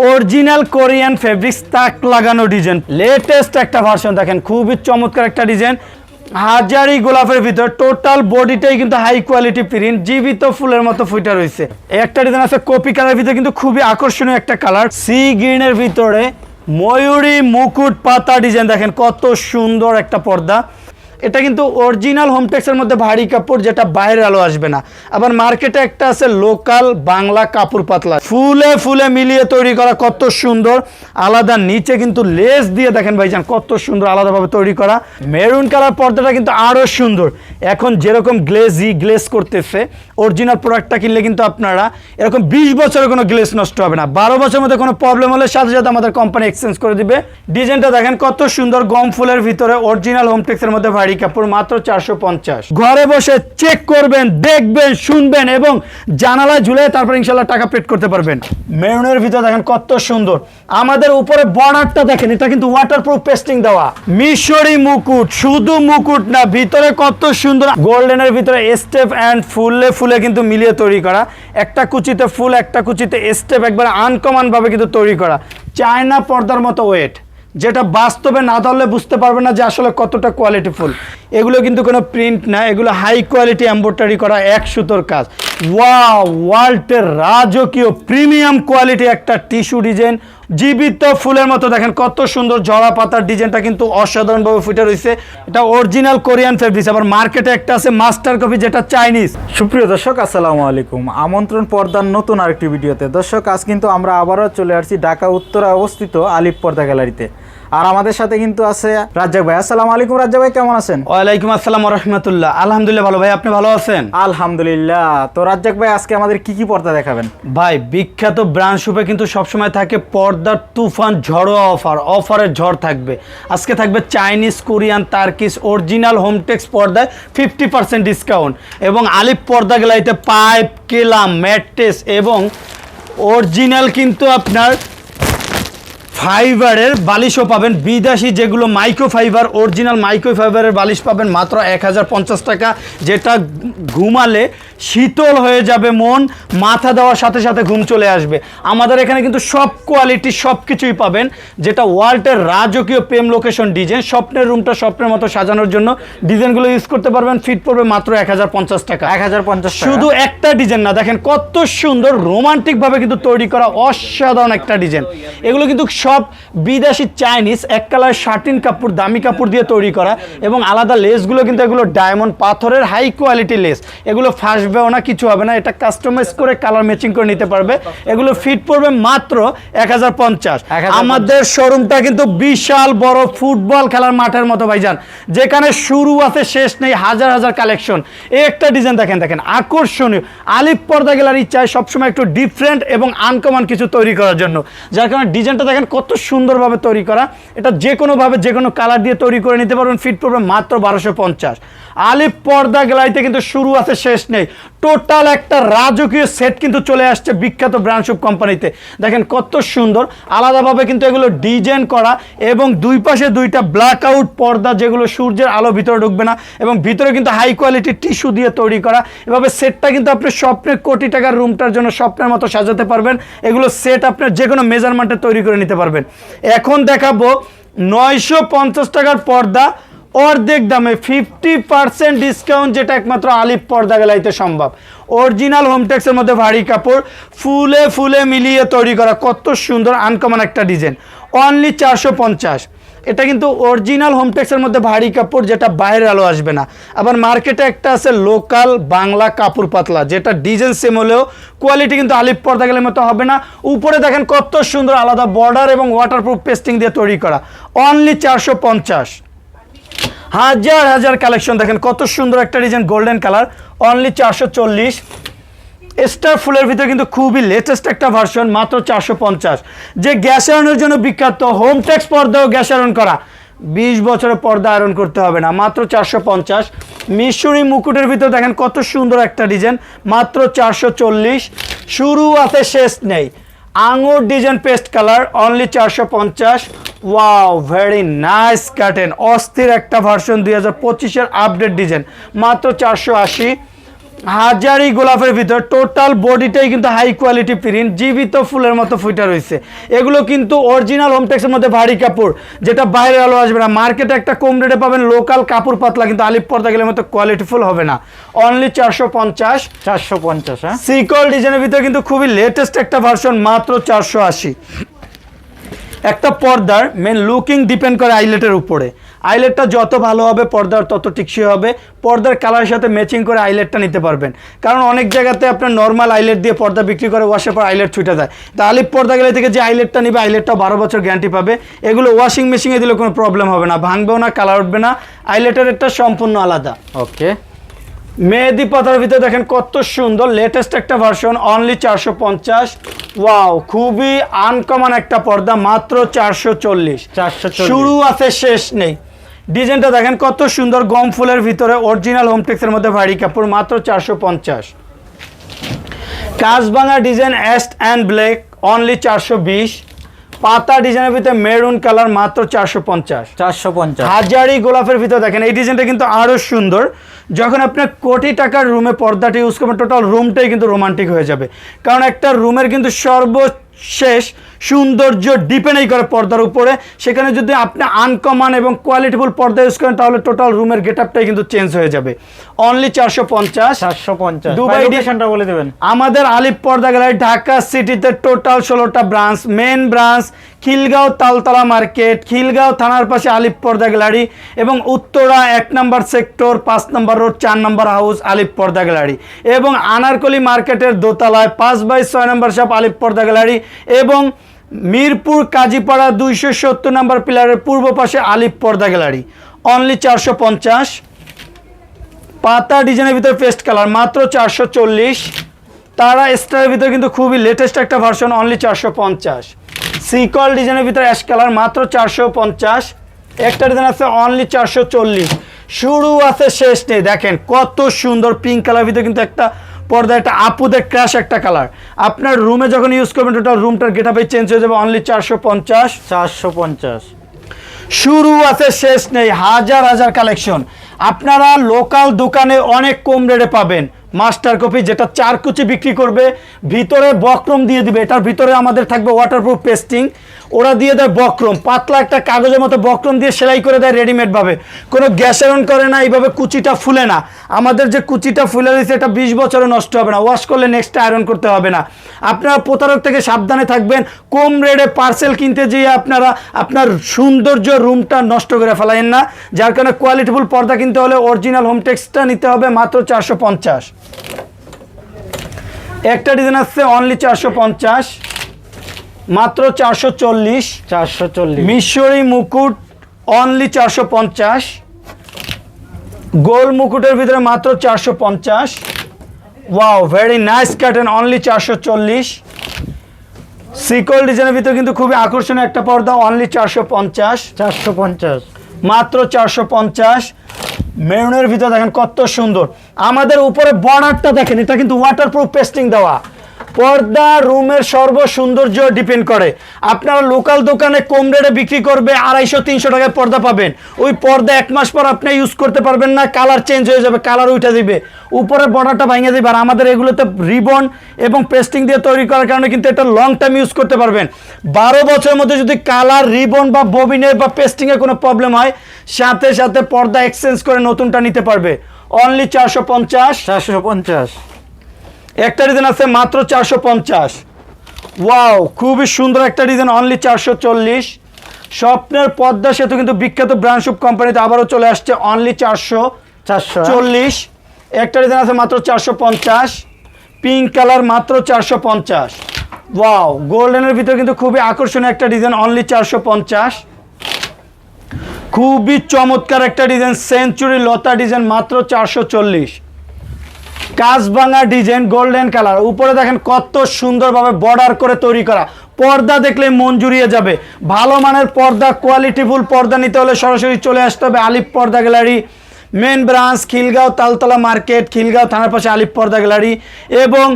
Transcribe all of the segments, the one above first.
Original Korean fabrics তাক লাগানো design. Latest একটা ভার্সন দেখেন, খুবই চমৎকার একটা ডিজাইন। হাজারি গোলাপের ভিতর টোটাল বডিটাই কিন্তু হাই কোয়ালিটি প্রিন্ট জীবিত ফুলের মতো ফুটা রয়েছে। একটা ডিজাইন আছে, কপি কালার ভিতরে কিন্তু খুবই আকর্ষণীয় একটা কালার সি গ্রিনের ভিতরে ময়ূরী মুকুট পাতা ডিজাইন, দেখেন, কত সুন্দর একটা পর্দা। এটা কিন্তু অরিজিনাল হোমটেক্সের মধ্যে ভারী কাপড়, যেটা বাইরের আলো আসবে না। আবার মার্কেটে একটা আছে লোকাল বাংলা কাপড় পাতলা। ফুলে ফুলে মিলিয়ে তৈরি করা কত সুন্দর। আলাদা নিচে কিন্তু লেস দিয়ে দেখেন ভাইজান, কত সুন্দর আলাদাভাবে তৈরি করা। মেরুন কালার পর্দাটা কিন্তু আরও সুন্দর। এখন যেরকম গ্লেজি গ্লেস করতেছে অরিজিনাল প্রোডাক্টটা কিনলে কিন্তু আপনারা এরকম বিশ বছরের কোনো গ্লেস নষ্ট হবে না। বারো বছরের মধ্যে কোনো প্রবলেম হলে সাথে সাথে আমাদের কোম্পানি এক্সচেঞ্জ করে দিবে। ডিজাইনটা দেখেন কত সুন্দর, গম ফুলের ভিতরে অরিজিনাল হোমটেক্সের মধ্যে ভারী কাপড় মাত্র চারশো পঞ্চাশ। ঘরে বসে চেক করবেন দেখবেন শুনবেন এবং জানালায় ঝুলে তারপর ইনশাল্লাহ টাকা পেড করতে পারবেন। মেরুনের ভিতরে দেখেন কত সুন্দর। আমাদের উপরে বর্ডারটা দেখেন এটা কিন্তু ওয়াটারপ্রুফ পেস্টিং দেওয়া। মিশরি মুকুট শুধু মুকুট না ভিতরে কত সুন্দর। গোল্ডেনের ভিতরে স্টেপ অ্যান্ড ফুলে ফুলে কিন্তু মিলিয়ে তৈরি করা। একটা কুচিতে ফুল একটা কুচিতে স্টেপ একবার আনকমন ভাবে কিন্তু তৈরি করা। চায়না পর্দার মতো ওয়েট যেটা বাস্তবে না ধরলে বুঝতে পারবে না যে আসলে কতটা কোয়ালিটিফুল এগুলো কিন্তু কোনো প্রিন্ট না, এগুলো হাই কোয়ালিটি এম্ব্রয়ডারি করা এক সুতোর কাজ। ওয়া ওয়ার্ল্ডের রাজকীয় প্রিমিয়াম কোয়ালিটি একটা টিস্যু ডিজাইন জীবিত ফুলের মতো দেখেন, কত সুন্দর জড়া পাতার ডিজাইনটা কিন্তু অসাধারণভাবে ফুটে রয়েছে। এটা অরিজিনাল কোরিয়ান ফেব্রিক্স আবার মার্কেটে একটা আছে মাস্টার কপি যেটা চাইনিজ সুপ্রিয় দর্শক, আসসালামু আলাইকুম। আমন্ত্রণ পর্দার নতুন আরেকটি ভিডিওতে। দর্শক, আজ কিন্তু আমরা আবারও চলে আসছি ঢাকা উত্তরে অবস্থিত আলিপ পর্দা গ্যালারিতে। আর আমাদের সাথে কিন্তু আছে রাজ্জাক ভাই। আসসালামু আলাইকুম রাজ্জাক ভাই কেমন আছেন? ওয়ালাইকুম আসসালাম রহমতুল্লাহ আলহামদুলিল্লাহ ভালো ভাই আপনি ভালো আছেন? আলহামদুলিল্লাহ। তো রাজ্জাক ভাই আজকে আমাদের কি কি পর্দা দেখাবেন? ভাই বিখ্যাত ব্রান্ড শুপে কিন্তু সবসময় থাকে পর্দার তুফান ঝড়োয়া অফার। অফারের ঝড় থাকবে। আজকে থাকবে Chinese Korean Turkish original Hometex পর্দায় ফিফটি পার্সেন্ট ডিসকাউন্ট। এবং আলিপ পর্দা গেলাইতে পাইপ কেলাম ম্যাট্রেস এবং অরিজিনাল কিন্তু আপনার ফাইবারের বালিশও পাবেন। বিদেশি যেগুলো মাইক্রো ফাইবার অরিজিনাল মাইক্রো ফাইবারের বালিশ পাবেন মাত্র এক হাজার পঞ্চাশ টাকা যেটা ঘুমালে শীতল হয়ে যাবে মন মাথা দেওয়ার সাথে সাথে ঘুম চলে আসবে। আমাদের এখানে কিন্তু সব কোয়ালিটি সব কিছুই পাবেন যেটা ওয়ার্ল্ডের রাজকীয় প্রেম লোকেশন ডিজাইন। স্বপ্নের রুমটা স্বপ্নের মতো সাজানোর জন্য ডিজাইনগুলো ইউজ করতে পারবেন ফিট পড়বে মাত্র এক হাজার পঞ্চাশ টাকা। এক হাজার পঞ্চাশ শুধু একটা ডিজাইন না দেখেন কত সুন্দর রোমান্টিকভাবে কিন্তু তৈরি করা অসাধারণ একটা ডিজাইন। এগুলো কিন্তু সব বিদেশি চাইনিজ এক কালার শার্টিন কাপড় দামি কাপড় দিয়ে তৈরি করা এবং আলাদা লেসগুলো কিন্তু এগুলো ডায়মন্ড পাথরের হাই কোয়ালিটি লেস। এগুলো ফাঁসবেও না কিছু হবে না এটা কাস্টমাইজ করে কালার ম্যাচিং করে নিতে পারবে। এগুলো ফিট পড়বে মাত্র এক হাজার পঞ্চাশ। 1050 আমাদের শোরুমটা কিন্তু বিশাল বড় ফুটবল খেলার মাঠের মতো ভাইজান যেখানে শুরু আছে শেষ নেই হাজার হাজার কালেকশন এই একটা ডিজাইন দেখেন দেখেন আকর্ষণীয়। আলিপ পর্দা গ্যালারি চায় সবসময় একটু ডিফারেন্ট এবং আনকমন কিছু তৈরি করার জন্য। যার কারণে ডিজাইনটা দেখেন কত সুন্দরভাবে তৈরি করা। এটা যে কোনোভাবে যে কোনো কালার দিয়ে তৈরি করে নিতে পারবেন। ফিট পড়বে মাত্র বারোশো পঞ্চাশ। আলিপ পর্দা গ্যালারিতে কিন্তু শুরু আছে, শেষ নেই। টোটাল একটা রাজকীয় সেট কিন্তু চলে আসছে বিখ্যাত ব্র্যান্ডশুপ কোম্পানিতে দেখেন কত সুন্দর, আলাদাভাবে কিন্তু এগুলো ডিজাইন করা এবং দুই পাশে দুইটা ব্ল্যাক আউট পর্দা যেগুলো সূর্যের আলো ভিতরে ঢুকবে না এবং ভিতরে কিন্তু হাই কোয়ালিটির টিস্যু দিয়ে তৈরি করা। এভাবে সেটটা কিন্তু আপনি স্বপ্নের কোটি টাকার রুমটার জন্য স্বপ্নের মতো সাজাতে পারবেন। এগুলো সেট আপনার যে কোনো মেজারমেন্টে তৈরি করে নিতে পারবেন। এখন দেখাবো নয়শো পঞ্চাশ টাকার পর্দা অর্ধেক দামে ফিফটি পার্সেন্ট ডিসকাউন্ট যেটা একমাত্র আলিপ পর্দা গেলাইতে সম্ভব। অরিজিনাল হোমটেক্সের মধ্যে ভারী কাপড়, ফুলে ফুলে মিলিয়ে তৈরি করা কত সুন্দর আনকমন একটা ডিজাইন অনলি চারশো পঞ্চাশ। এটা কিন্তু অরিজিনাল হোমটেক্সের মধ্যে ভারী কাপড় যেটা বাইরের আলো আসবে না। আবার মার্কেটে একটা আছে লোকাল বাংলা কাপড় পাতলা, যেটা ডিজাইন সেম হলেও কোয়ালিটি কিন্তু আলিপ পর্দা গেলের মতো হবে না। উপরে দেখেন কত সুন্দর আলাদা বর্ডার এবং ওয়াটারপ্রুফ পেস্টিং দিয়ে তৈরি করা। অনলি চারশো পঞ্চাশ। হাজার হাজার কালেকশন দেখেন কত সুন্দর একটা ডিজাইন গোল্ডেন কালার অনলি চারশো চল্লিশ। স্টার ফুলের ভিতরে কিন্তু খুবই লেটেস্ট একটা ভার্সন মাত্র চারশো পঞ্চাশ। যে গ্যাস আয়রনের জন্য বিখ্যাত হোম ট্যাক্স পর্দাও গ্যাস আয়রন করা। বিশ বছরের পর্দা আয়রন করতে হবে না, মাত্র চারশো পঞ্চাশ। মিশরি মুকুটের ভিতরে দেখেন কত সুন্দর একটা ডিজাইন মাত্র চারশো চল্লিশ। শুরু আছে শেষ নেই। আঙুর ডিজাইন পেস্ট কালার অনলি চারশো পঞ্চাশ। ওয়াও ভেরি নাইস কাটেন অস্থির একটা ভার্সন দুই হাজার পঁচিশের আপডেট ডিজাইন মাত্র চারশো আশি। হাজারি গোলাপের ভিতর টোটাল বডিটাই কিন্তু হাই কোয়ালিটি প্রিন্ট জীবিত ফুলের মতো ফুটা রয়েছে। এগুলো কিন্তু অরিজিনাল হোমটেক্সের মধ্যে ভারী কাপড় যেটা বাইরে আলো আসবে না। মার্কেটে একটা কম রেটে পাবেন লোকাল কাপড় পাতলা কিন্তু আলিপ পর্দা গেলের মতো কোয়ালিটি ফুল হবে না। অনলি চারশো পঞ্চাশ। চারশো পঞ্চাশ হ্যাঁ? সিকল ডিজাইনের ভিতরে কিন্তু খুবই লেটেস্ট একটা ভার্সন মাত্র চারশো আশি। একটা পর্দার মেন লুকিং ডিপেন্ড করে আইলেটের উপরে। আইলেটটা যত ভালো হবে পর্দার তত টিকসই হবে। পর্দার কালারের সাথে ম্যাচিং করে আইলেটটা নিতে পারবেন। কারণ অনেক জায়গাতে আপনার নর্মাল আইলেট দিয়ে পর্দা বিক্রি করে ওয়াশের পর আইলেট ছুটে যায়। তা আলিপ পর্দা গেলে থেকে যে আইলেটটা নিবে আইলেটটা বারো বছর গ্যারান্টি পাবে। এগুলো ওয়াশিং মেশিনে দিলে কোনো প্রবলেম হবে না। ভাঙবেও না কালার উঠবে না। আইলেটের একটা সম্পূর্ণ আলাদা। ওকে মেহেদি পাতার ভিতরে দেখেন কত সুন্দর লেটেস্ট একটা ভার্সন অনলি চারশো পঞ্চাশ। ওয়াও খুবই আনকমন একটা পর্দা মাত্র চারশো চল্লিশ। শুরু আছে শেষ নেই। ডিজাইনটা দেখেন কত সুন্দর গম ফুলের ভিতরে অরিজিনাল হোমটেক্সের মধ্যে ভারী কাপড় মাত্র চারশো পঞ্চাশ। কাজবাঙা ডিজাইন এস্ট অ্যান্ড ব্ল্যাক অনলি চারশো বিশ। পাতা ডিজাইনের ভিতরে মেরুন কালার মাত্র চারশো পঞ্চাশ। চারশো পঞ্চাশ। হাজারি গোলাপের ভিতরে দেখেন এই ডিজাইনটা কিন্তু আরও সুন্দর। যখন আপনার কোটি টাকার রুমে পর্দাটি ইউজ করবেন টোটাল রুমটাই কিন্তু রোমান্টিক হয়ে যাবে। কারণ একটা রুমের কিন্তু সর্বশেষ সৌন্দর্য ডিপেন্ডই করে পর্দার উপরে। সেখানে যদি আপনি আনকমন এবং কোয়ালিটিফুল পর্দা ইউজ করেন তাহলে টোটাল রুমের গেট আপটাই কিন্তু চেঞ্জ হয়ে যাবে। অনলি চারশো পঞ্চাশ। চারশো পঞ্চাশ। দুবাই বলে দেবেন। আমাদের আলিপ পর্দা গ্যালারি ঢাকা সিটিতে টোটাল ষোলোটা branch main branch Khilgaon Taltala market Khilgaon থানার পাশে আলিপ পর্দা গ্যালারি এবং উত্তরা এক নম্বর সেক্টর পাঁচ নম্বর রোড চার নম্বর হাউস আলিপ পর্দা গ্যালারি এবং আনারকলি মার্কেটের দোতলায় পাঁচ বাই ছয় নম্বর শপ আলিপ পর্দা গ্যালারি এবং মিরপুর কাজীপাড়া দুইশো সত্তর নম্বর পিলারের পূর্ব পাশে আলিপ পর্দা গ্যালারি। অনলি চারশো পঞ্চাশ। পাতা ডিজাইনের ভিতরে পেস্ট কালার, মাত্র চারশো চল্লিশ। তারা স্টারের ভিতরে কিন্তু খুবই লেটেস্ট একটা ভার্সন অনলি চারশো পঞ্চাশ। সিকল ডিজাইনের ভিতরে অ্যাশ কালার মাত্র চারশো পঞ্চাশ। একটা ডিজাইন আছে অনলি চারশো চল্লিশ। শুরু আছে, শেষ নেই। দেখেন কত সুন্দর পিঙ্ক কালার ভিতরে কিন্তু একটা পর্দা একটা আপুদের ক্র্যাশ একটা কালার আপনার রুমে যখন ইউজ করবেন টোটাল রুমটার গেট আপে চেঞ্জ হয়ে যাবে অনলি চারশো পঞ্চাশ। চারশো পঞ্চাশ। শুরু আছে শেষ নেই হাজার হাজার কালেকশন আপনারা লোকাল দোকানে অনেক কম রেটে পাবেন। মাস্টার কপি যেটা চার কুচি বিক্রি করবে ভিতরে বক্রম দিয়ে দিবে এটার ভিতরে আমাদের থাকবে ওয়াটারপ্রুফ পেস্টিং ওরা দিয়ে দেয় বক্রম। পাতলা একটা কাগজের মতো বক্রম দিয়ে সেলাই করে দেয় রেডিমেডভাবে কোনো গ্যাস আয়রন করে না, এইভাবে কুচিটা ফুলে না। আমাদের যে কুচিটা ফুলে রয়েছে এটা বিশ বছরে নষ্ট হবে না। ওয়াশ করলে নেক্সট আয়রন করতে হবে না। আপনারা প্রতারক থেকে সাবধানে থাকবেন। কম রেটে পার্সেল কিনতে যেয়ে আপনারা, আপনার সৌন্দর্য রুমটা নষ্ট করে ফেলাইন না। যার কারণে কোয়ালিটিফুল পর্দা কিনতে হলে অরিজিনাল হোম টেক্সটা নিতে হবে মাত্র চারশো পঞ্চাশ। একটা ডিজাইন আসছে অনলি চারশো পঞ্চাশ। মাত্র চারশো চল্লিশ চারশো চল্লিশ। মিশরি মুকুট অনলি চারশো পঞ্চাশ গোল মুকুটের ভিতরে মাত্র চারশো পঞ্চাশ। Wow very nice curtain only চারশো চল্লিশ। সিকল ডিজাইনের ভিতরে কিন্তু খুবই আকর্ষণীয় একটা পর্দা অনলি চারশো পঞ্চাশ। চারশো পঞ্চাশ। মাত্র চারশো পঞ্চাশ। মেরুনের ভিতরে দেখেন কত সুন্দর। আমাদের উপরে বর্ডারটা দেখেন এটা কিন্তু ওয়াটারপ্রুফ পেস্টিং দেওয়া। পর্দা রুমের সর্ব সৌন্দর্য ডিপেন্ড করে। আপনারা লোকাল দোকানে কম রেটে বিক্রি করবে আড়াইশো, তিনশো টাকায় পর্দা পাবেন। ওই পর্দা এক মাস পর আপনি ইউজ করতে পারবেন না কালার চেঞ্জ হয়ে যাবে কালার উঠে দিবে। উপরে বর্ডারটা ভেঙে দিবে আর আমাদের এগুলোতে রিবন এবং পেস্টিং দিয়ে তৈরি করার কারণে কিন্তু এটা লং টাইম ইউজ করতে পারবেন। বারো বছরের মধ্যে যদি কালার রিবন বা ববিনে বা পেস্টিংয়ে কোনো প্রবলেম হয়, সাথে সাথে পর্দা এক্সচেঞ্জ করে নতুনটা নিতে পারবে। অনলি চারশো পঞ্চাশ। চারশো পঞ্চাশ। একটা ডিজাইন আছে মাত্র চারশো পঞ্চাশ। ওয়াও, খুবই সুন্দর একটা ডিজাইন অনলি চারশো চল্লিশ। স্বপ্নের পদ্মা সেতু কিন্তু বিখ্যাত ব্র্যান্ড শুপ কোম্পানিতে আবারও চলে আসছে অনলি চারশো চারশো চল্লিশ। একটা ডিজাইন আছে মাত্র চারশো পঞ্চাশ। পিঙ্ক কালার মাত্র চারশো পঞ্চাশ। ওয়াও, গোল্ডেনের ভিতরে কিন্তু খুবই আকর্ষণীয় একটা ডিজাইন অনলি চারশো পঞ্চাশ। খুবই চমৎকার একটা ডিজাইন সেঞ্চুরি লতা ডিজাইন মাত্র চারশো চল্লিশ। কাজভাঙা ডিজাইন গোল্ডেন কালার। উপরে দেখেন কত সুন্দরভাবে বর্ডার করে তৈরি করা। পর্দা দেখলে মন জুড়িয়ে যাবে। ভালো মানের পর্দা কোয়ালিটিফুল পর্দা নিতে হলে সরাসরি চলে আসতে হবে আলিপ পর্দা gallery. Main branch Khilgaon Taltala market, Khilgaon থানার পাশে আলিপ পর্দা গ্যালারি। এবং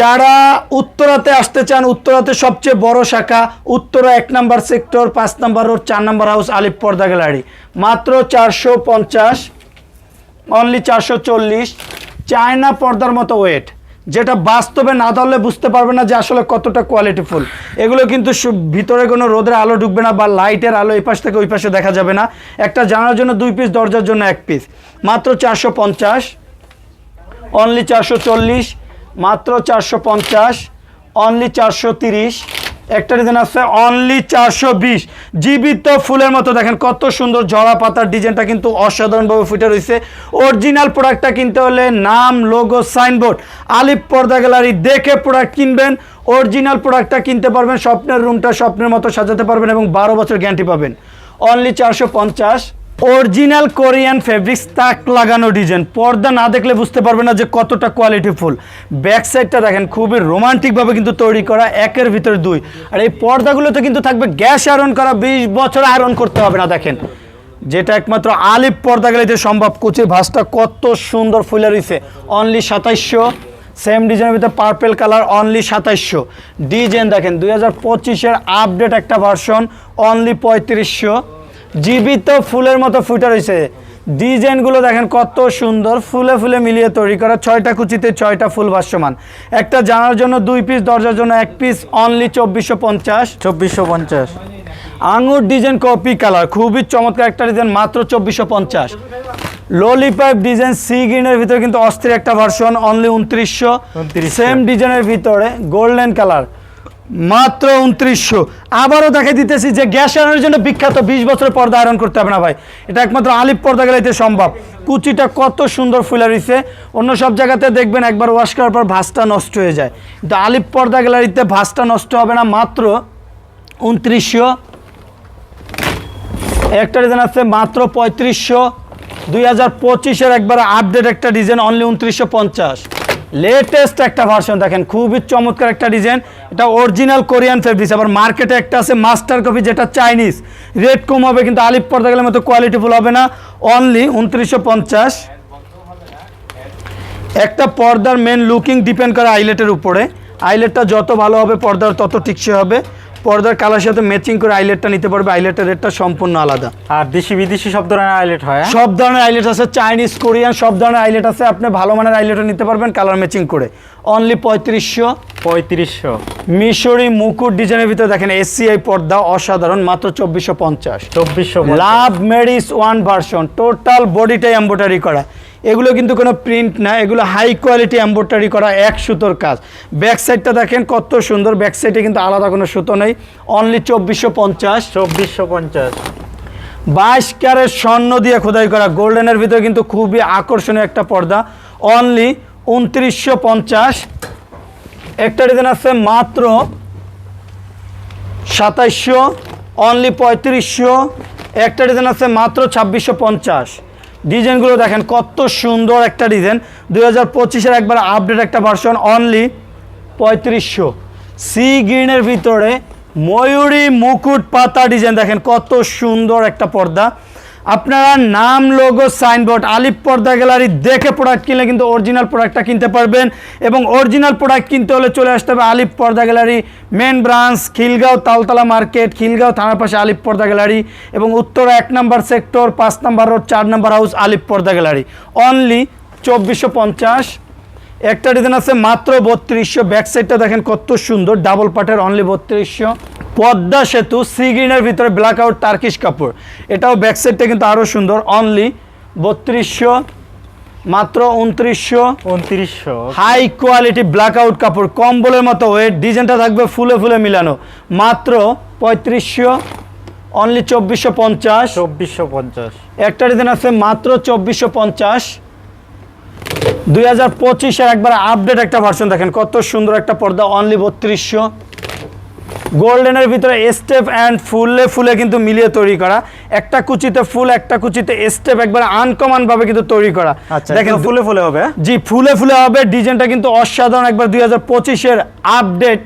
যারা উত্তরাতে আসতে চান, উত্তরাতে সবচেয়ে বড় শাখা, উত্তরা এক নম্বর সেক্টর, পাঁচ নম্বর রোড, চার নম্বর হাউস, আলিপ পর্দা গ্যালারি। মাত্র চারশো পঞ্চাশ অনলি চারশো চল্লিশ। চায়না পর্দার মতো ওয়েট যেটা বাস্তবে না ধরলে বুঝতে পারবে না যে আসলে কতটা কোয়ালিটিফুল এগুলো কিন্তু ভিতরে কোনো রোদের আলো ঢুকবে না বা লাইটের আলো এই পাশ থেকে ওই পাশে দেখা যাবে না। একটা জানার জন্য দুই পিস দরজার জন্য এক পিস মাত্র চারশো পঞ্চাশ অনলি চারশো চল্লিশ, মাত্র চারশো পঞ্চাশ অনলি চারশো তিরিশ একটা ডিজাইন আছে অনলি চারশো বিশ। জীবিত ফুলের মতো, দেখেন কত সুন্দর জড়া পাতার ডিজাইনটা কিন্তু অসাধারণভাবে ফুটে রয়েছে। অরিজিনাল প্রোডাক্টটা কিনতে হলে নাম লোগো সাইনবোর্ড আলিপ পর্দা গ্যালারি দেখে প্রোডাক্ট কিনবেন। অরিজিনাল প্রোডাক্টটা কিনতে পারবেন, স্বপ্নের রুমটা স্বপ্নের মতো সাজাতে পারবেন এবং বারো বছর গ্যারান্টি পাবেন। অনলি চারশো পঞ্চাশ। অরিজিনাল কোরিয়ান ফেব্রিক্স তাক লাগানো ডিজাইন। পর্দা না দেখলে বুঝতে পারবে না যে কতটা কোয়ালিটিফুল ব্যাক সাইডটা দেখেন, খুবই রোমান্টিকভাবে কিন্তু তৈরি করা, একের ভিতরে দুই। আর এই পর্দাগুলোতে কিন্তু থাকবে গ্যাস আয়রন করা, বিশ বছর আয়রন করতে হবে না, দেখেন। যেটা একমাত্র আলিপ পর্দা গেলে সম্ভব। কুচির ভাসটা কত সুন্দর ফুলে রয়েছে অনলি সাতাইশশো। সেম ডিজাইনের ভিতরে পার্পেল কালার অনলি সাতাইশশো। ডিজাইন দেখেন, দুই হাজার পঁচিশের আপডেট একটা ভার্সন অনলি পঁয়ত্রিশশো। জীবিত ফুলের মতো ফুটে রয়েছে। ডিজাইনগুলো দেখেন কত সুন্দর ফুলে ফুলে মিলিয়ে তৈরি করা। ছয়টা কুচিতে ছয়টা ফুল ভাষ্যমান একটা জানার জন্য দুই পিস দরজার জন্য এক পিস অনলি চব্বিশশো পঞ্চাশ। চব্বিশশো পঞ্চাশ। আঙুর ডিজাইন কপি কালার খুবই চমৎকার একটা ডিজাইন মাত্র চব্বিশশো পঞ্চাশ। ললিপাইপ ডিজাইন সি গ্রিনের ভিতরে কিন্তু অস্থির একটা ভার্সন অনলি উনত্রিশশো। সেম ডিজাইনের ভিতরে গোল্ডেন কালার মাত্র উনত্রিশশো। আবারও দেখে দিতেছি যে গ্যাস আয়রনের জন্য বিখ্যাত বিশ বছরের পর্দা আয়রন করতে হবে না ভাই। এটা একমাত্র আলিপ পর্দা গেলাইতে সম্ভব। কুচিটা কত সুন্দর ফুলে রয়েছে অন্য সব জায়গাতে দেখবেন একবার ওয়াশ করার পর ভাসটা নষ্ট হয়ে যায়। কিন্তু আলিপ পর্দা গ্যালারিতে ভাসটা নষ্ট হবে না, মাত্র উনত্রিশশো। একটা ডিজাইন আছে, মাত্র পঁয়ত্রিশশো। দুই হাজার পঁচিশের একবার আপডেট একটা ডিজাইন অনলি উনত্রিশশো পঞ্চাশ। লেটেস্ট একটা ভার্সন দেখেন, খুবই চমৎকার একটা ডিজাইন এটা অরিজিনাল কোরিয়ান ফেব্রিক্স আবার মার্কেটে একটা আছে মাস্টার কপি যেটা চাইনিজ রেট কম হবে, কিন্তু আলিপ পর্দা গেলে মতো কোয়ালিটিফুল হবে না। অনলি উনত্রিশশো পঞ্চাশ। একটা পর্দার মেন লুকিং ডিপেন্ড করে আইলেটের উপরে। আইলেটটা যত ভালো হবে, পর্দার তত টিকসে হবে। পর্দার কালার সাথে ম্যাচিং করে আইলেটটা নিতে পারবে। আইলেটের রেটটা সম্পূর্ণ আলাদা। আর দেশি বিদেশি সব ধরনের হাইলাইট হয় হ্যাঁ? সব ধরনের আইলেট আছে চাইনিজ কোরিয়ান সব ধরনের আইলেট আছে। আপনি ভালো মানের আইলেটও নিতে পারবেন কালার ম্যাচিং করে। অনলি পঁয়ত্রিশশো। পঁয়ত্রিশশো। মিশরি মুকুট ডিজাইনের ভিতরে দেখেন এসিআই পর্দা অসাধারণ মাত্র চব্বিশশো পঞ্চাশ। চব্বিশশো লাভ মেরিস ওয়ান ভার্সন টোটাল বডিটাই এম্বোটারি করা। এগুলো কিন্তু কোনো প্রিন্ট না এগুলো হাই কোয়ালিটি এম্বোটারি করা এক সুতোর কাজ। ব্যাক সাইডটা দেখেন কত সুন্দর ব্যাক সাইডে কিন্তু আলাদা কোনো সুতো নেই অনলি চব্বিশশো পঞ্চাশ। চব্বিশশো পঞ্চাশ। বাইশ ক্যারেট স্বর্ণ দিয়ে খোদাই করা গোল্ডেনের ভিতরে কিন্তু খুবই আকর্ষণীয় একটা পর্দা অনলি উনত্রিশশো পঞ্চাশ। একটা ডিজাইন আছে মাত্র সাতাইশশো অনলি পঁয়ত্রিশশো। একটা ডিজাইন আছে মাত্র ছাব্বিশশো পঞ্চাশ। ডিজাইনগুলো দেখেন কত সুন্দর একটা ডিজাইন। দুই হাজার পঁচিশের একবার আপডেট একটা ভার্সন অনলি পঁয়ত্রিশশো। সি গ্রিনের ভিতরে ময়ূরী মুকুট পাতা ডিজাইন দেখেন কত সুন্দর একটা পর্দা। আপনারা নাম লোগো সাইনবোর্ড আলিপ পর্দা গ্যালারি দেখে প্রোডাক্ট কিনলে কিন্তু অরিজিনাল প্রোডাক্টটা কিনতে পারবেন এবং অরিজিনাল প্রোডাক্ট কিনতে হলে চলে আসতে হবে আলিপ পর্দা gallery main branch Khilgaon Taltala market Khilgaon থানার পাশে আলিপ পর্দা গ্যালারি এবং উত্তরা এক নম্বর সেক্টর পাঁচ নম্বর রোড চার নম্বর হাউস আলিপ পর্দা গ্যালারি অনলি চব্বিশশো পঞ্চাশ। একটা ডিজাইন আছে মাত্র বত্রিশশো। ব্যাক সাইডটা দেখেন কত সুন্দর। ডাবল পাটের অনলি বত্রিশশো। পদ্মা সেতু সি গ্রিনের ভিতরে ব্ল্যাক আউট টার্কিশ কাপড়। এটাও ব্যাক সাইডটা কিন্তু আরও সুন্দর অনলি বত্রিশশো মাত্র উনত্রিশশো। উনত্রিশশো। হাই কোয়ালিটি ব্ল্যাক আউট কাপড় কম্বলের মতো ওয়েট ডিজাইনটা থাকবে ফুলে ফুলে মিলানো। মাত্র পঁয়ত্রিশশো অনলি চব্বিশশো পঞ্চাশ। চব্বিশশো পঞ্চাশ। একটা ডিজাইন আছে মাত্র চব্বিশশো পঞ্চাশ। দুই হাজার পঁচিশের একবার আপডেট একটা ভার্সন দেখেন কত সুন্দর একটা পর্দা অনলি বত্রিশশো। গোল্ডেনের ভিতরে স্টেপ অ্যান্ড ফুলে ফুলে কিন্তু মিলিয়ে তৈরি করা। একটা কুচিতে ফুল একটা কুচিতে স্টেপ একবার আনকমন ভাবে কিন্তু তৈরি করা। আচ্ছা দেখেন ফুলে ফুলে হবে? জি ফুলে ফুলে হবে। ডিজাইনটা কিন্তু অসাধারণ। একবার দুই হাজার পঁচিশের আপডেট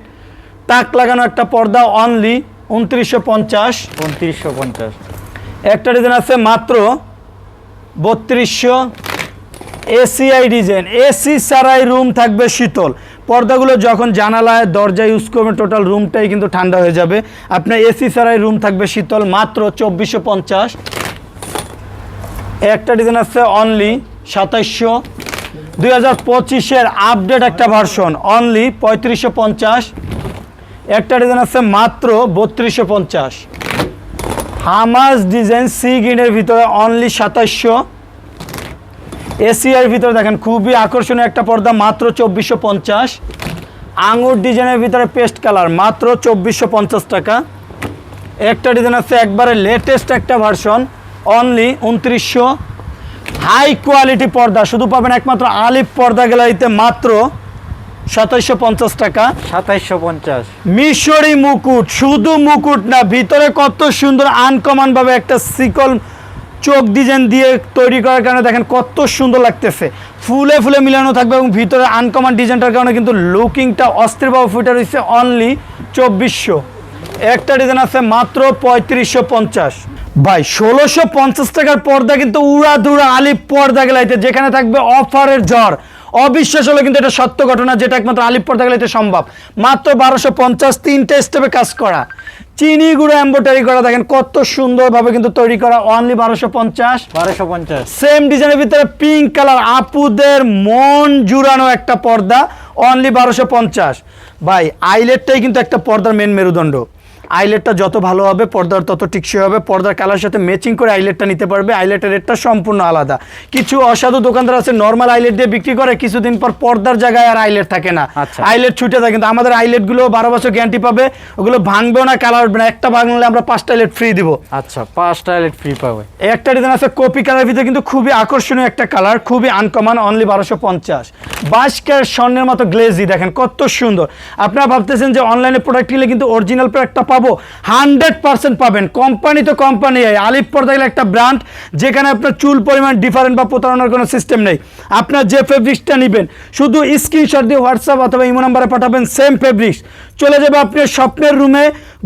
তাক লাগানো একটা পর্দা অনলি উনত্রিশশো পঞ্চাশ। উনত্রিশশো পঞ্চাশ। একটা ডিজাইন আছে মাত্র বত্রিশশো। এসিআই ডিজাইন এসি ছাড়াই রুম থাকবে শীতল। পর্দাগুলো যখন জানালায় দরজা ইউজ করবেন টোটাল রুমটাই কিন্তু ঠান্ডা হয়ে যাবে। আপনার এসি ছাড়াই রুম থাকবে শীতল, মাত্র চব্বিশশো পঞ্চাশ। একটা ডিজাইন আছে অনলি সাতাইশশো। দুই হাজার পঁচিশের আপডেট একটা ভার্সন অনলি পঁয়ত্রিশশো পঞ্চাশ। একটা ডিজাইন আছে মাত্র বত্রিশশো পঞ্চাশ। হামাস ডিজাইন সি গ্রিনের ভিতরে অনলি সাতাশশো এসিআর ভিতরে দেখেন খুবই আকর্ষণীয় একটা পর্দা মাত্র চব্বিশশো পঞ্চাশ। আঙুর ডিজাইনের ভিতরে পেস্ট কালার মাত্র চব্বিশশো পঞ্চাশ টাকা। একটা ডিজাইন আছে একবারে লেটেস্ট একটা ভার্সন অনলি উনত্রিশশো। হাই কোয়ালিটি পর্দা শুধু পাবেন একমাত্র আলিফ পর্দা গ্যালারিতে মাত্র সাতাইশশো পঞ্চাশ টাকা। সাতাইশশো পঞ্চাশ। মিশরি মুকুট শুধু মুকুট না ভিতরে কত সুন্দর আনকমন ভাবে একটা সিকল চোখ ডিজাইন দিয়ে তৈরি করার কারণে দেখেন কত সুন্দর লাগতেছে। ফুলে ফুলে মিলানো থাকবে এবং ভিতরে আনকমন ডিজাইনটার কারণে কিন্তু লুকিংটা অস্থিরভাবে ফুটে রয়েছে অনলি চব্বিশশো। একটা ডিজাইন আছে মাত্র পঁয়ত্রিশশো পঞ্চাশ। ভাই, ষোলোশো পঞ্চাশ টাকার পর্দা কিন্তু উড়া দুরা আলিপ পর্দা গেলাইতে যেখানে থাকবে অফারের ঝড়। অবিশ্বাস হলো কিন্তু এটা সত্য ঘটনা যেটা একমাত্র আলিপ পর্দা এটা সম্ভব। মাত্র বারোশো পঞ্চাশ তিনটে স্টেপে কাজ করা। চিনি গুঁড়ো এম্বোটারি করা দেখেন কত সুন্দরভাবে কিন্তু তৈরি করা অনলি বারোশো পঞ্চাশ। বারোশো পঞ্চাশ। সেম ডিজাইনের ভিতরে পিঙ্ক কালার আপুদের মন জুড়ানো একটা পর্দা অনলি বারোশো পঞ্চাশ। ভাই আইলেটটাই কিন্তু একটা পর্দার মেন মেরুদণ্ড। আইলেটটা যত ভালো হবে পর্দার তত টিকসই হবে পর্দার কালার সাথে ম্যাচিং করে আইলেটটা নিতে পারবে আইলেটের রেটটা সম্পূর্ণ আলাদা। কিছু অসাধু দোকানদার আছে নর্মাল আইলেট দিয়ে বিক্রি করে কিছুদিন পর পর্দার জায়গায় আর আইলেট থাকে না। আচ্ছা। আইলেট ছুটে থাকে কিন্তু আমাদের আইলেটগুলো বারো বছর গ্যারান্টি পাবে ওগুলো ভাঙবেও না কালার উঠবে না একটা ভাঙলে আমরা পাঁচটা আইলেট ফ্রি দিব। আচ্ছা পাঁচটা আইলেট ফ্রি পাবে। একটা ডিজাইন আছে কপি কালার ভিতরে কিন্তু খুবই আকর্ষণীয় একটা কালার খুবই আনকমন অনলি বারোশো পঞ্চাশ। বাইশ স্বর্ণের মতো গ্লেজি, দেখেন কত সুন্দর। আপনারা ভাবতেছেন যে অনলাইনে প্রোডাক্ট নিলে কিন্তু অরিজিনাল প্রোডাক্টটা পাবো? হান্ড্রেড পার্সেন্ট পাবেন। কোম্পানি তো কোম্পানি আলিপ পর্দা একটা ব্র্যান্ড যেখানে আপনার চুল পরিমাণ ডিফারেন্ট বা প্রতারণার কোনো সিস্টেম নেই। আপনার যে ফেব্রিক্সটা নেবেন, শুধু স্ক্রিনশট দিয়ে হোয়াটসঅ্যাপ অথবা ইমো নাম্বারে পাঠাবেন সেম ফেব্রিক্স চলে যাবে আপনি স্বপ্নের রুমে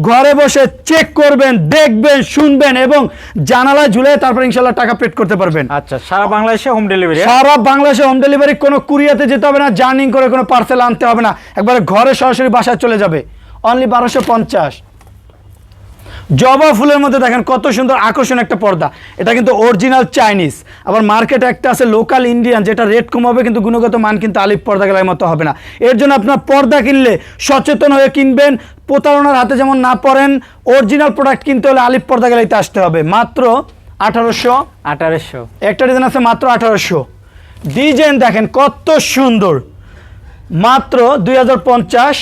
ঘরে বসে চেক করবেন দেখবেন শুনবেন এবং জানালা ঝুলে তারপর ইনশাল্লাহ টাকা পেড করতে পারবেন। আচ্ছা সারা বাংলাদেশে হোম ডেলিভারি সারা বাংলাদেশে হোম ডেলিভারি কোনো কুরিয়াতে যেতে হবে না জার্নিং করে কোনো পার্সেল আনতে হবে না। একবারে ঘরে সরাসরি বাসায় চলে যাবে। অনলি বারোশো পঞ্চাশ। জবা ফুলের মধ্যে দেখেন কত সুন্দর আকর্ষণ একটা পর্দা। এটা কিন্তু অরিজিনাল চাইনিজ আবার মার্কেটে একটা আছে লোকাল ইন্ডিয়ান যেটা রেট কম হবে কিন্তু গুণগত মান কিন্তু আলিপ পর্দা গেলার মতো হবে না। এর জন্য আপনার পর্দা কিনলে সচেতন হয়ে কিনবেন। প্রতারণার হাতে যেমন না পড়েন অরিজিনাল প্রোডাক্ট কিনতে হলে আলিপ পর্দা গেলাইতে আসতে হবে। মাত্র আঠারোশো। আঠারোশো। একটা ডিজাইন আছে মাত্র আঠারোশো। ডিজাইন দেখেন কত সুন্দর। মাত্র দুই হাজার পঞ্চাশ।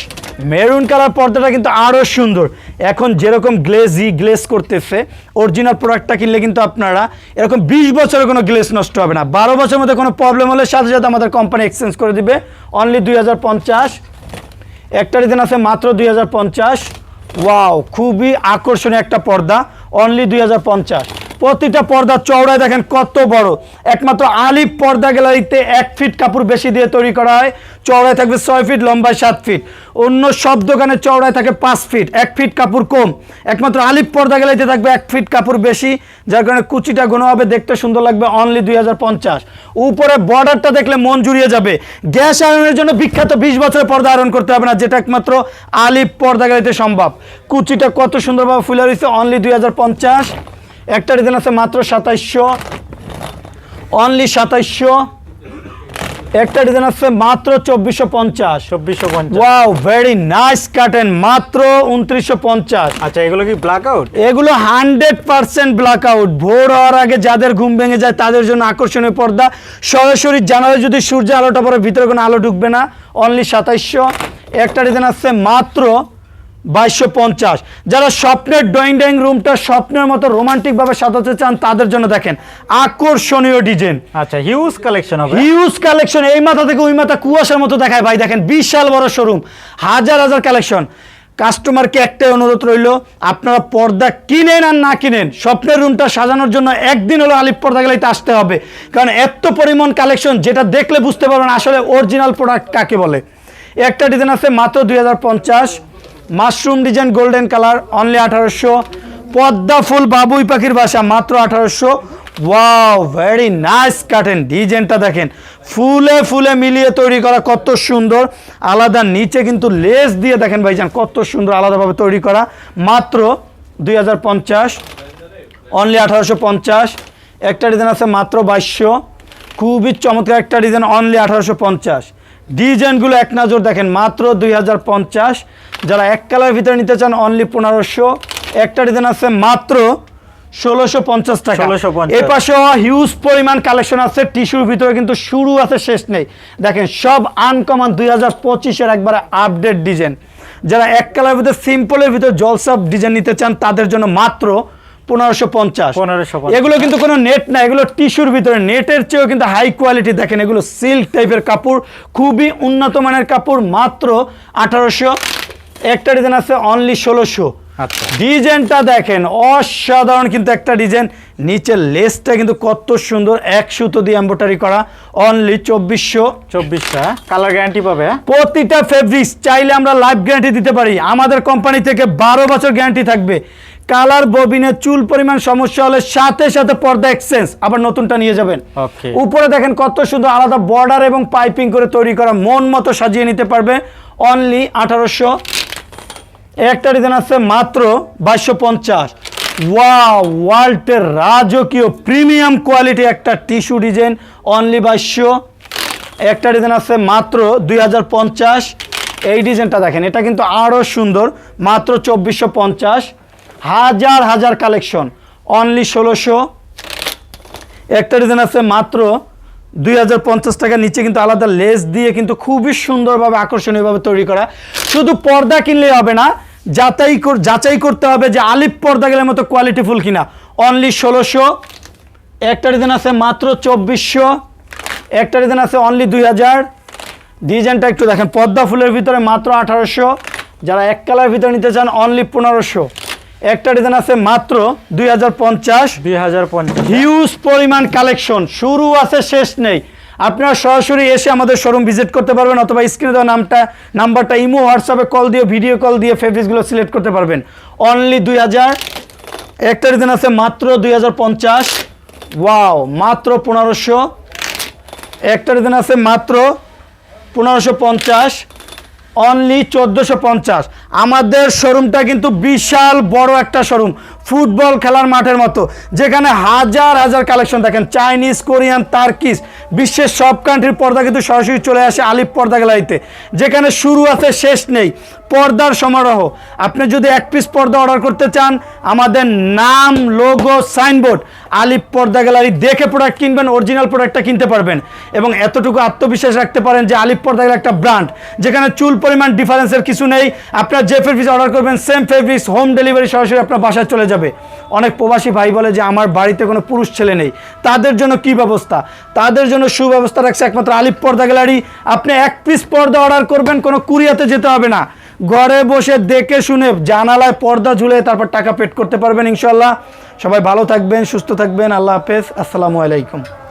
মেরুন কালার পর্দাটা কিন্তু আরও সুন্দর। এখন যেরকম গ্লেজি গ্লেস করতেছে অরিজিনাল প্রোডাক্টটা কিনলে কিন্তু আপনারা এরকম বিশ বছরে কোনো গ্লেস নষ্ট হবে না। বারো বছরের মধ্যে কোনো প্রবলেম হলে সাথে সাথে আমাদের কোম্পানি এক্সচেঞ্জ করে দিবে। অনলি দুই হাজার পঞ্চাশ। একটা রিজেন আছে মাত্র দুই হাজার পঞ্চাশ। ওয়াও খুবই আকর্ষণীয় একটা পর্দা। অনলি দুই হাজার পঞ্চাশ। প্রতিটা পর্দা চওড়ায় দেখেন কত বড়। একমাত্র আলিপ পর্দা গ্যালারিতে এক ফিট কাপড় বেশি দিয়ে তৈরি করা হয়। চওড়ায় থাকবে ছয় ফিট, লম্বায় সাত ফিট। অন্য সব দোকানে চওড়ায় থাকে পাঁচ ফিট, এক ফিট কাপড় কম। একমাত্র আলিফ পর্দা গ্যালারিতে থাকবে এক ফিট কাপড় বেশি, যার কারণে কুচিটা ঘন হবে, দেখতে সুন্দর লাগবে অনলি দুই হাজার পঞ্চাশ। উপরে বর্ডারটা দেখলে মন জুড়িয়ে যাবে। গ্যাস আয়রনের জন্য বিখ্যাত বিশ বছরের পর্দা আয়রন করতে হবে না, যেটা একমাত্র আলিপ পর্দা গ্যালারিতে সম্ভব। কুচিটা কত সুন্দরভাবে ফুলে রয়েছে অনলি দুই হাজার পঞ্চাশ। একটা ডিজাইন আছে মাত্র সাতাইশশো। অনলি সাতাইশশো। একটা ডিজাইন আছে মাত্র চব্বিশশো পঞ্চাশ। চব্বিশশো পঞ্চাশ। ওয়াও ভেরি নাইস কাটেন মাত্র উনত্রিশশো পঞ্চাশ। আচ্ছা এগুলো কি ব্ল্যাক আউট এগুলো হান্ড্রেড পার্সেন্ট ব্ল্যাক আউট ভোর হওয়ার আগে যাদের ঘুম ভেঙে যায় তাদের জন্য আকর্ষণীয় পর্দা। সরাসরি জানালে যদি সূর্য আলোটা পরে ভিতরে কোনো আলো ঢুকবে না। অনলি সাতাইশশো। একটা ডিজাইন আছে মাত্র বাইশশো পঞ্চাশ। যারা স্বপ্নের ড্রয়িং ড্রয়িং রুমটা স্বপ্নের মতো রোমান্টিকভাবে সাজাতে চান তাদের জন্য দেখেন আকর্ষণীয় ডিজাইন। আচ্ছা হিউজ কালেকশন হবে। হিউজ কালেকশন এই মাথা থেকে ওই মাথা কুয়াশার মতো দেখায়। ভাই দেখেন বিশাল বড় শোরুম হাজার হাজার কালেকশন কাস্টমারকে একটাই অনুরোধ রইল আপনারা পর্দা কিনেন আর না কিনেন স্বপ্নের রুমটা সাজানোর জন্য একদিন হলো আলিপ পর্দা গেলাইতে আসতে হবে। কারণ এত পরিমাণ কালেকশন যেটা দেখলে বুঝতে পারবেন আসলে অরিজিনাল প্রোডাক্ট কাকে বলে। একটা ডিজাইন আছে মাত্র দুই হাজার পঞ্চাশ। Mushroom design golden colour only আঠারোশো। পদ্মা ফুল বাবুই পাখির বাসা, মাত্র আঠারোশো। ওয়াও ভেরি নাইস কাটেন ডিজাইনটা দেখেন। ফুলে ফুলে মিলিয়ে তৈরি করা, কত সুন্দর। আলাদা নিচে কিন্তু লেস দিয়ে দেখেন ভাইজান, কত সুন্দর আলাদাভাবে তৈরি করা। মাত্র দুই হাজার পঞ্চাশ অনলি আঠারোশো পঞ্চাশ। একটা ডিজাইন আছে মাত্র বাইশশো। খুবই চমৎকার একটা ডিজাইন অনলি আঠারোশো পঞ্চাশ। ডিজাইনগুলো এক নজর দেখেন, মাত্র দুই হাজার পঞ্চাশ। যারা এক কালার ভিতরে নিতে চান অনলি পনেরোশো। একটা ডিজাইন আছে মাত্র ষোলোশো পঞ্চাশ টাকা। 1650 এই পাশে হিউজ পরিমাণ কালেকশন আছে টিস্যুর ভিতরে কিন্তু শুরু আছে শেষ নেই। দেখেন সব আনকমন দুই হাজার পঁচিশের একবারে আপডেট ডিজাইন যারা এক কালার ভিতরে সিম্পলের ভিতরে জলসাপ ডিজাইন নিতে চান তাদের জন্য মাত্র পনেরোশো পঞ্চাশ। 1550 এগুলো কিন্তু কোনো নেট না এগুলো টিস্যুর ভিতরে। নেটের চেয়েও কিন্তু হাই কোয়ালিটি দেখেন এগুলো সিল্ক টাইপের কাপড় খুবই উন্নত মানের কাপড় মাত্র আঠারোশো একটা ডিজাইন আছে অনলি ষোলোশো। আচ্ছা। ডিজাইনটা দেখেন অসাধারণ কিন্তু একটা ডিজাইন নিচের লেসটা কিন্তু কত সুন্দর এক সুতো দিয়ে এম্বোটারি করা অনলি চব্বিশশো। চব্বিশটা কালার গ্যারান্টি পাবে হ্যাঁ? প্রতিটা ফেব্রিক্স চাইলে আমরা লাইফ গ্যারান্টি দিতে পারি। আমাদের কোম্পানি থেকে বারো বছর গ্যারান্টি থাকবে। কালার ববিনে চুল পরিমাণ সমস্যা হলে সাথে সাথে পর্দা এক্সচেঞ্জ আবার নতুনটা নিয়ে যাবেন। উপরে দেখেন কত সুন্দর আলাদা বর্ডার এবং পাইপিং করে তৈরি করা মন মতো সাজিয়ে নিতে পারবে। অনলি আঠারোশো। একটা ডিজাইন আছে, মাত্র বাইশশো পঞ্চাশ। ওয়া ওয়ার্ল্ডের রাজকীয় প্রিমিয়াম কোয়ালিটি একটা টিস্যু ডিজাইন অনলি বাইশশো। একটা ডিজাইন আছে, মাত্র দুই হাজার পঞ্চাশ। এই ডিজাইনটা দেখেন, এটা কিন্তু আরও সুন্দর, মাত্র চব্বিশশো হাজার হাজার কালেকশন অনলি ষোলোশো। একটা ডিজাইন আছে, মাত্র দুই হাজার পঞ্চাশ টাকার নিচে কিন্তু আলাদা লেস দিয়ে কিন্তু খুবই সুন্দরভাবে আকর্ষণীয়ভাবে তৈরি করা। শুধু পর্দা কিনলেই হবে না, যাচাই যাচাই করতে হবে যে আলিপ পর্দা গেলের মতো কোয়ালিটিফুল কিনা। অনলি ষোলোশো, একটা ডিজাইন আছে মাত্র চব্বিশশো, একটা ডিজাইন আছে অনলি দুই হাজার। ডিজাইনটা একটু দেখেন, পদ্মা ফুলের ভিতরে মাত্র আঠারোশো, যারা এক কালার ভিতরে নিতে চান অনলি পনেরোশো। একটা ডিজাইন আছে মাত্র দুই হাজার পঞ্চাশ। দুই হাজার পঞ্চাশ। হিউজ পরিমাণ কালেকশন শুরু আছে শেষ নেই। আপনারা সরাসরি এসে আমাদের শোরুম ভিজিট করতে পারবেন অথবা স্ক্রিনে দেওয়া নামটা নাম্বারটা ইমো হোয়াটসঅ্যাপে কল দিয়ে ভিডিও কল দিয়ে ফেব্রিক্সগুলো সিলেক্ট করতে পারবেন। অনলি দুই হাজার। একটা রিজন আছে মাত্র দুই হাজার পঞ্চাশ। ওয়াও মাত্র পনেরোশো। একটা রিজন আছে মাত্র পনেরোশো পঞ্চাশ। অনলি চোদ্দোশো আমাদের শোরুমটা কিন্তু বিশাল বড় একটা শোরুম ফুটবল খেলার মাঠের মতো, যেখানে হাজার হাজার কালেকশন দেখেন চাইনিজ কোরিয়ান তার্কিস বিশ্বের সব কান্ট্রির পর্দা কিন্তু সরাসরি চলে আসে আলিপ পর্দা গ্যালারিতে। যেখানে শুরু আছে, শেষ নেই, পর্দার সমারোহ। আপনি যদি এক পিস পর্দা অর্ডার করতে চান, আমাদের নাম লোগো সাইনবোর্ড আলিপ পর্দা গ্যালারি দেখে প্রোডাক্ট কিনবেন অরিজিনাল প্রোডাক্টটা কিনতে পারবেন। এবং এতটুকু আত্মবিশ্বাস রাখতে পারেন যে আলিপ পর্দা গ্যালারি একটা ব্র্যান্ড যেখানে চুল পরিমাণ ডিফারেন্সের কিছু নেই। আপনার যে ফেব্রিক্স অর্ডার করবেন সেম ফেব্রিক্স হোম ডেলিভারি সরাসরি আপনার বাসায় চলে যাবে। অনেক প্রবাসী ভাই বলে যে, আমার বাড়িতে কোনো পুরুষ ছেলে নেই। তাদের জন্য কি ব্যবস্থা? তাদের জন্য সুব্যবস্থা রাখছে একমাত্র আলিপ পর্দা গ্যালারি। আপনি এক পিস পর্দা অর্ডার করবেন, কোনো কুরিয়াতে যেতে হবে না। ঘরে বসে দেখে শুনে জানালায় পর্দা ঝুলে তারপর টাকা পেট করতে পারবেন ইনশাল্লাহ সবাই ভালো থাকবেন, সুস্থ থাকবেন। আল্লাহ হাফেজ। আসসালামু আলাইকুম।